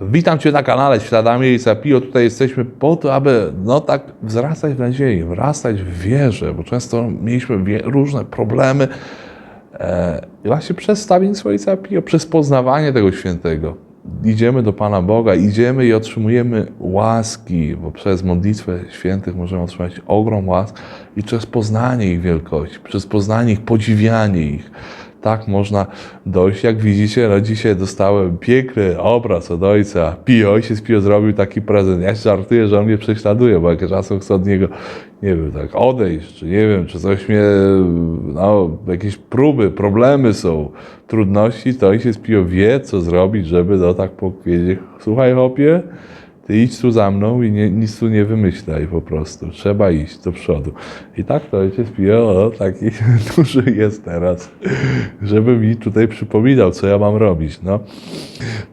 Witam Cię na kanale Śladami Ojca Pio. Tutaj jesteśmy po to, aby no tak wzrastać w nadziei, wzrastać w wierze, bo często mieliśmy różne problemy. E, właśnie przez stawiennictwo Ojca Pio, przez poznawanie tego świętego, idziemy do Pana Boga, idziemy i otrzymujemy łaski, bo przez modlitwę świętych możemy otrzymać ogrom łask i przez poznanie ich wielkości, przez poznanie ich, podziwianie ich. Tak można dojść. Jak widzicie, no dzisiaj dostałem piękny obraz od ojca. Pio, ojciec Pio zrobił taki prezent. Ja się żartuję, że on mnie prześladuje, bo jak czasem chcę od niego, nie wiem, tak odejść, czy nie wiem, czy coś mnie, no, jakieś próby, problemy są, trudności, to ojciec Pio wie, co zrobić, żeby no tak powiedzieć, słuchaj hopie, ty idź tu za mną i nie, nic tu nie wymyślaj po prostu. Trzeba iść do przodu. I tak to ojciec Pio, taki duży jest teraz, żeby mi tutaj przypominał, co ja mam robić. No.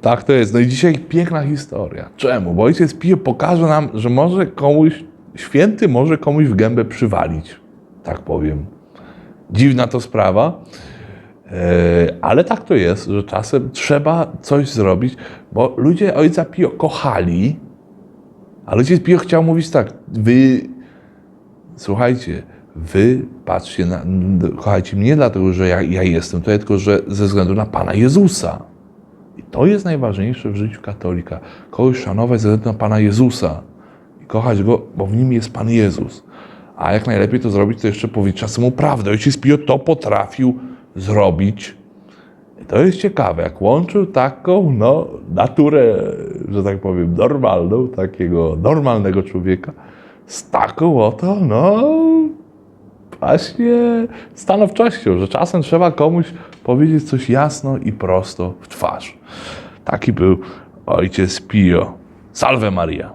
Tak to jest. No i dzisiaj piękna historia. Czemu? Bo ojciec Pio pokaże nam, że może komuś, święty może komuś w gębę przywalić. Tak powiem. Dziwna to sprawa. E, Ale tak to jest, że czasem trzeba coś zrobić, bo ludzie ojca Pio kochali, ale ojciec Pio chciał mówić tak, wy, słuchajcie, wy patrzcie na, kochajcie mnie nie dlatego, że ja, ja jestem tutaj, tylko że ze względu na Pana Jezusa. I to jest najważniejsze w życiu katolika. Kogoś szanować ze względu na Pana Jezusa i kochać Go, bo w nim jest Pan Jezus. A jak najlepiej to zrobić, to jeszcze powiedzieć czasem mu prawdę. Ojciec Pio to potrafił zrobić. I to jest ciekawe, jak łączył taką, no, naturę, że tak powiem, normalną, takiego normalnego człowieka z taką oto, no, właśnie stanowczością, że czasem trzeba komuś powiedzieć coś jasno i prosto w twarz. Taki był ojciec Pio. Salve Maria.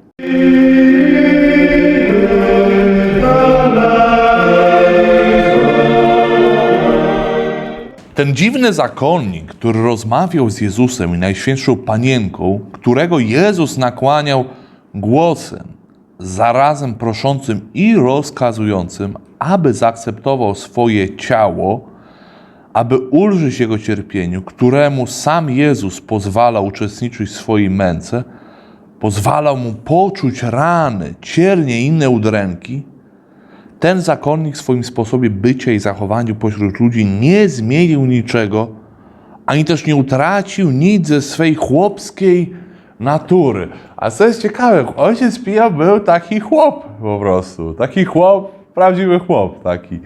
Ten dziwny zakonnik, który rozmawiał z Jezusem i Najświętszą Panienką, którego Jezus nakłaniał głosem, zarazem proszącym i rozkazującym, aby zaakceptował swoje ciało, aby ulżyć Jego cierpieniu, któremu sam Jezus pozwalał uczestniczyć w swojej męce, pozwalał mu poczuć rany, ciernie i inne udręki, ten zakonnik w swoim sposobie bycia i zachowaniu pośród ludzi nie zmienił niczego, ani też nie utracił nic ze swej chłopskiej natury. A co jest ciekawe, ojciec Pio był taki chłop po prostu. Taki chłop, prawdziwy chłop taki.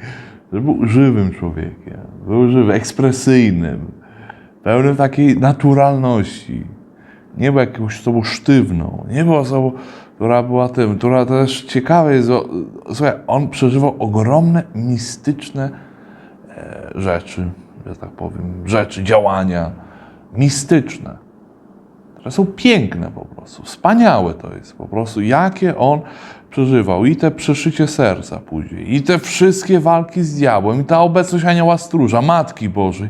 Był żywym człowiekiem. Był żywy, ekspresyjnym, pełnym takiej naturalności. Nie był jakąś osobą sztywną, nie był osobą, która była tym, która też ciekawe jest, słuchaj, on przeżywał ogromne, mistyczne e, rzeczy, że tak powiem, rzeczy, działania mistyczne, które są piękne po prostu, wspaniałe to jest po prostu, jakie on przeżywał. I te przeszycie serca później, i te wszystkie walki z diabłem, i ta obecność anioła stróża, Matki Bożej,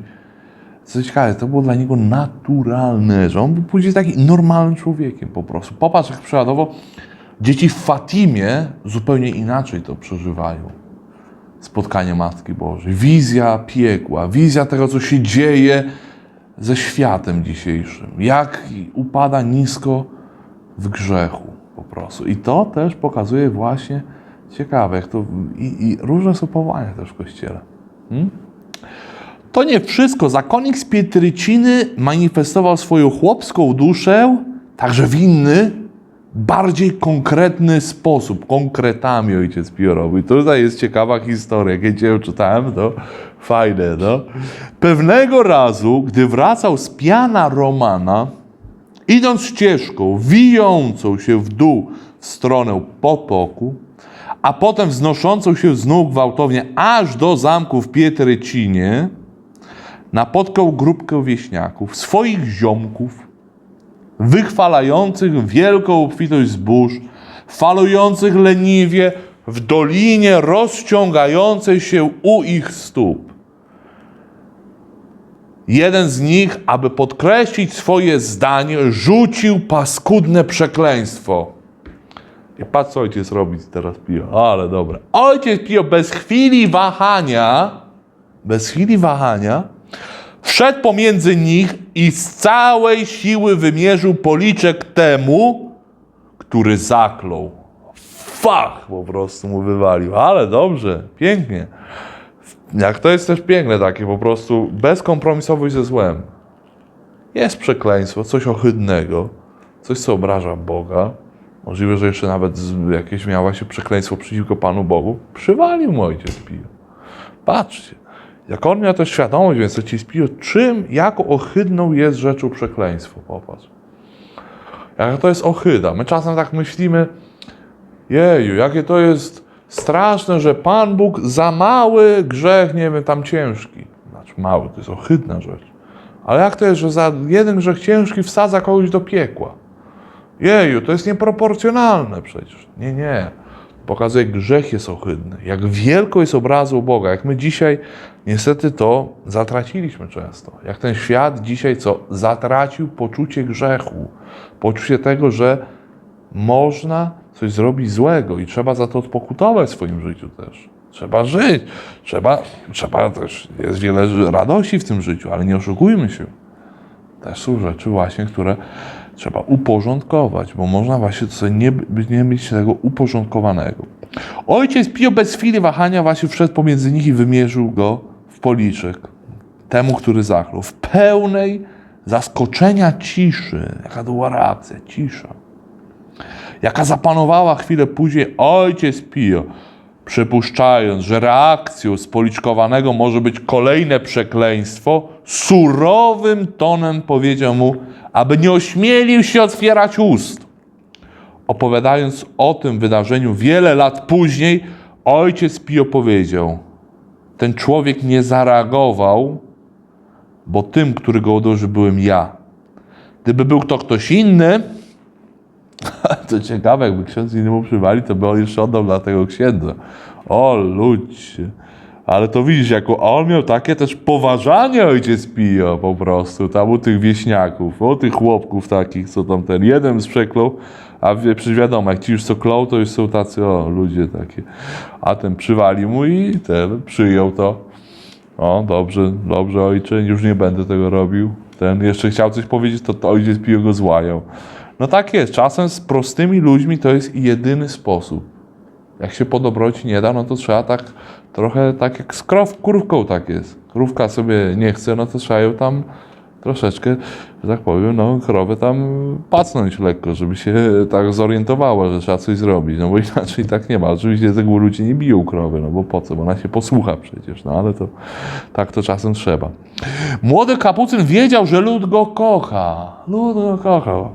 co ciekawe, to było dla niego naturalne, że on był później taki normalnym człowiekiem po prostu. Popatrz, jak przeładowo dzieci w Fatimie zupełnie inaczej to przeżywają. Spotkanie Matki Bożej, wizja piekła, wizja tego, co się dzieje ze światem dzisiejszym. Jak upada nisko w grzechu po prostu. I to też pokazuje właśnie, ciekawe, jak to, i, i różne są powołania też w Kościele. To nie wszystko. Zakonnik z Pietryciny manifestował swoją chłopską duszę także w inny, bardziej konkretny sposób. Konkretami ojciec Pio robił. To tutaj jest ciekawa historia. Ja dzisiaj czytałem, to fajne, no. Pewnego razu, gdy wracał z piana Romana, idąc ścieżką wijącą się w dół w stronę potoku, a potem wznoszącą się znów gwałtownie aż do zamku w Pietrycinie, napotkał grupkę wieśniaków, swoich ziomków, wychwalających wielką obfitość zbóż, falujących leniwie w dolinie rozciągającej się u ich stóp. Jeden z nich, aby podkreślić swoje zdanie, rzucił paskudne przekleństwo. I patrz, ojciec robi teraz Pio. Ale dobra. Ojciec Pio bez chwili wahania, bez chwili wahania, Wszedł pomiędzy nich i z całej siły wymierzył policzek temu, który zaklął. Fach po prostu mu wywalił. Ale dobrze, pięknie. Jak to jest też piękne takie po prostu bezkompromisowość ze złem. Jest przekleństwo, coś ohydnego, coś co obraża Boga. Możliwe, że jeszcze nawet jakieś miała się przekleństwo przeciwko Panu Bogu. Przywalił mu ojciec Pio. Patrzcie, jak on miał tę świadomość, więc ojciec Pio, czym, jaką ohydną jest rzeczą przekleństwo. Popatrz. Jaka to jest ohyda. My czasem tak myślimy, jeju, jakie to jest straszne, że Pan Bóg za mały grzech, nie wiem, tam ciężki. Znaczy mały, to jest ohydna rzecz. Ale jak to jest, że za jeden grzech ciężki wsadza kogoś do piekła? Jeju, to jest nieproporcjonalne przecież. Nie, nie. Pokazuje, jak grzech jest ohydny, jak wielko jest obrazą Boga, jak my dzisiaj niestety to zatraciliśmy często. Jak ten świat dzisiaj co? Zatracił poczucie grzechu, poczucie tego, że można coś zrobić złego i trzeba za to odpokutować w swoim życiu też. Trzeba żyć, trzeba, trzeba też, jest wiele radości w tym życiu, ale nie oszukujmy się. Też są rzeczy właśnie, które trzeba uporządkować, bo można właśnie sobie nie, nie mieć tego uporządkowanego. Ojciec Pio bez chwili wahania właśnie wszedł pomiędzy nich i wymierzył go w policzek. Temu, który zachlął. W pełnej zaskoczenia ciszy. Jaka to była reakcja? Cisza. Jaka zapanowała chwilę później ojciec Pio, przypuszczając, że reakcją spoliczkowanego może być kolejne przekleństwo, surowym tonem powiedział mu, aby nie ośmielił się otwierać ust. Opowiadając o tym wydarzeniu wiele lat później, ojciec Pio powiedział: Ten człowiek nie zareagował, bo tym, który go uderzył, byłem ja. Gdyby był to ktoś inny, to ciekawe, jakby ksiądz innemu przywali, to by on jeszcze oddał dla tego księdza. O ludzie. Ale to widzisz, jako on miał takie też poważanie ojciec Pio po prostu, tam u tych wieśniaków, u tych chłopków takich, co tam ten jeden sprzeklął, a przecież wiadomo, jak ci już co klął, to już są tacy, o, ludzie takie. A ten przywalił mu i ten przyjął to. O, dobrze, dobrze ojcze, już nie będę tego robił. Ten jeszcze chciał coś powiedzieć, to, to ojciec Pio go złajał. No tak jest, czasem z prostymi ludźmi to jest jedyny sposób. Jak się po dobroci nie da, no to trzeba tak trochę tak jak z krow, krówką tak jest. Krówka sobie nie chce, no to trzeba ją tam troszeczkę, że tak powiem, no krowę tam pacnąć lekko, żeby się tak zorientowała, że trzeba coś zrobić, no bo inaczej tak nie ma. Oczywiście tego ludzie nie biją krowy, no bo po co, bo ona się posłucha przecież, no ale to tak to czasem trzeba. Młody kapucyn wiedział, że lud go kocha. Lud go kochał.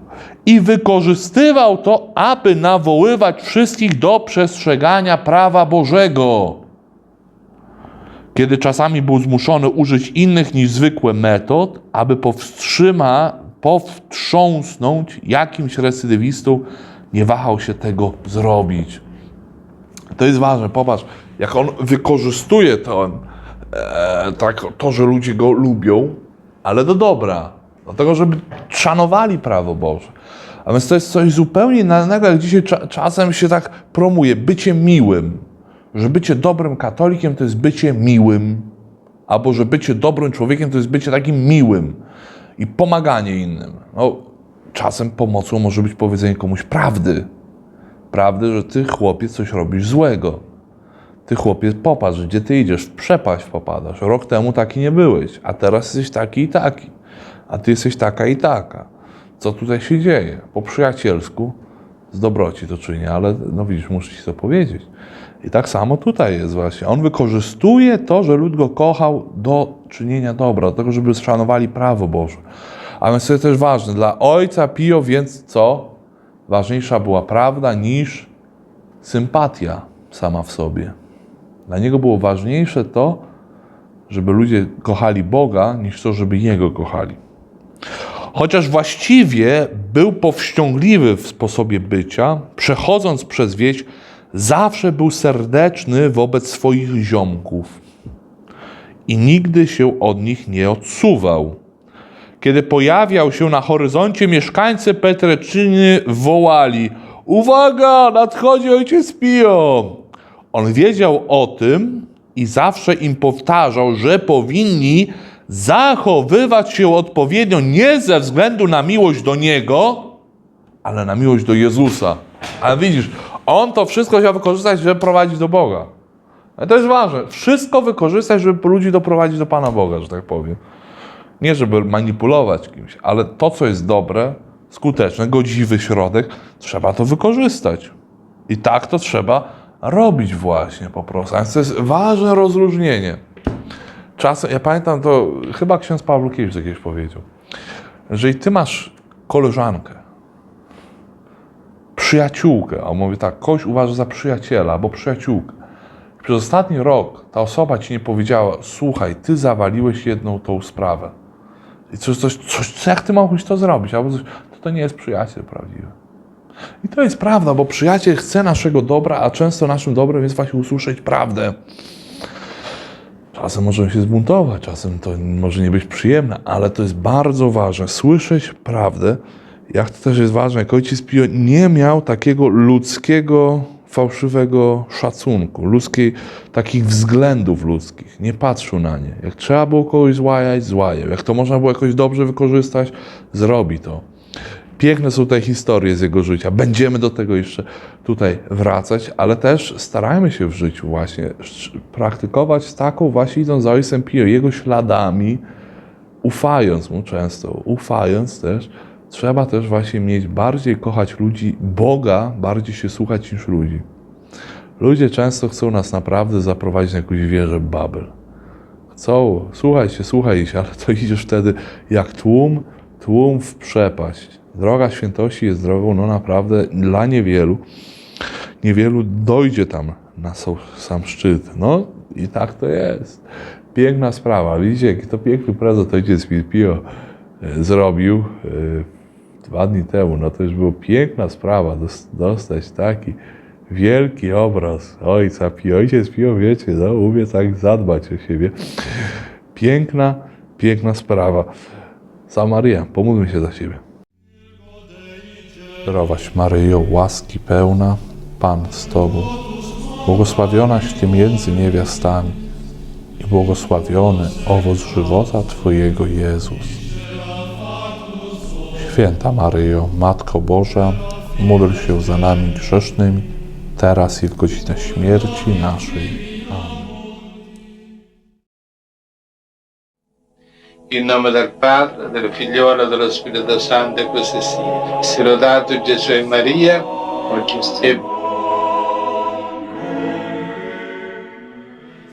I wykorzystywał to, aby nawoływać wszystkich do przestrzegania prawa Bożego. Kiedy czasami był zmuszony użyć innych niż zwykłe metod, aby powstrzyma, powtrząsnąć jakimś recydywistą, nie wahał się tego zrobić. To jest ważne, popatrz, jak on wykorzystuje to, e, tak, to, że ludzie go lubią, ale do dobra. Dlatego, żeby szanowali prawo Boże. A więc to jest coś zupełnie innego, jak dzisiaj cza, czasem się tak promuje, bycie miłym. Że bycie dobrym katolikiem to jest bycie miłym. Albo że bycie dobrym człowiekiem to jest bycie takim miłym. I pomaganie innym. No, czasem pomocą może być powiedzenie komuś prawdy. Prawdy, że ty chłopiec coś robisz złego. Ty chłopiec, popatrz, gdzie ty idziesz, w przepaść popadasz. Rok temu taki nie byłeś, a teraz jesteś taki i taki. A ty jesteś taka i taka. Co tutaj się dzieje? Po przyjacielsku, z dobroci to czynię, ale no widzisz, muszę ci to powiedzieć. I tak samo tutaj jest właśnie. On wykorzystuje to, że lud go kochał do czynienia dobra, do tego, żeby szanowali prawo Boże. A więc to jest też ważne. Dla ojca Pio więc co? Ważniejsza była prawda niż sympatia sama w sobie. Dla niego było ważniejsze to, żeby ludzie kochali Boga, niż to, żeby Jego kochali. Chociaż właściwie był powściągliwy w sposobie bycia, przechodząc przez wieś, zawsze był serdeczny wobec swoich ziomków i nigdy się od nich nie odsuwał. Kiedy pojawiał się na horyzoncie, mieszkańcy Petreczyny wołali: Uwaga, nadchodzi ojciec Pio! On wiedział o tym i zawsze im powtarzał, że powinni zachowywać się odpowiednio nie ze względu na miłość do Niego, ale na miłość do Jezusa. Ale widzisz, On to wszystko chciał wykorzystać, żeby prowadzić do Boga. Ale to jest ważne. Wszystko wykorzystać, żeby ludzi doprowadzić do Pana Boga, że tak powiem. Nie, żeby manipulować kimś, ale to, co jest dobre, skuteczne, godziwy środek, trzeba to wykorzystać. I tak to trzeba robić właśnie po prostu. A to jest ważne rozróżnienie. Czasem, ja pamiętam to, chyba ksiądz Pawlukiewicz kiedyś powiedział, że i ty masz koleżankę, przyjaciółkę, a on mówi tak, kogoś uważa za przyjaciela albo przyjaciółkę. Przez ostatni rok ta osoba ci nie powiedziała, słuchaj, ty zawaliłeś jedną tą sprawę. I coś, coś, coś jak ty mogłeś to zrobić? Albo coś, to, to nie jest przyjaciel prawdziwy. I to jest prawda, bo przyjaciel chce naszego dobra, a często naszym dobrem jest właśnie usłyszeć prawdę. Czasem możemy się zbuntować, czasem to może nie być przyjemne, ale to jest bardzo ważne. Słyszeć prawdę, jak to też jest ważne, jak ojciec Pio nie miał takiego ludzkiego, fałszywego szacunku, ludzkiej, takich względów ludzkich. Nie patrzył na nie. Jak trzeba było kogoś złajać, złajał. Jak to można było jakoś dobrze wykorzystać, zrobi to. Piękne są te historie z jego życia. Będziemy do tego jeszcze tutaj wracać, ale też starajmy się w życiu właśnie praktykować taką właśnie idąc za Ojcem Pio, jego śladami, ufając mu często, ufając też, trzeba też właśnie mieć bardziej kochać ludzi, Boga bardziej się słuchać niż ludzi. Ludzie często chcą nas naprawdę zaprowadzić na jakąś wieżę Babel. Chcą, słuchaj się, słuchaj się, ale to idziesz wtedy jak tłum, tłum w przepaść. Droga świętości jest drogą, no naprawdę dla niewielu. Niewielu dojdzie tam na sam szczyt. No i tak to jest. Piękna sprawa. Widzicie, jaki to piękny prezent ojciec Pio e, zrobił e, dwa dni temu. No to już było piękna sprawa dos- dostać taki wielki obraz ojca Pio. Ojciec Pio, wiecie, no, umie tak zadbać o siebie. Piękna, piękna sprawa. Sama Maria, pomódlmy się za siebie. Zdrowaś Maryjo, łaski pełna, Pan z Tobą, błogosławionaś Ty między niewiastami i błogosławiony owoc żywota Twojego Jezus. Święta Maryjo, Matko Boża, módl się za nami grzesznymi, teraz i w godzinę śmierci naszej. In nome del Padre, del Figliolo e dello Spirito Santo, e così sia. Sia lodato Gesù e Maria, perché sempre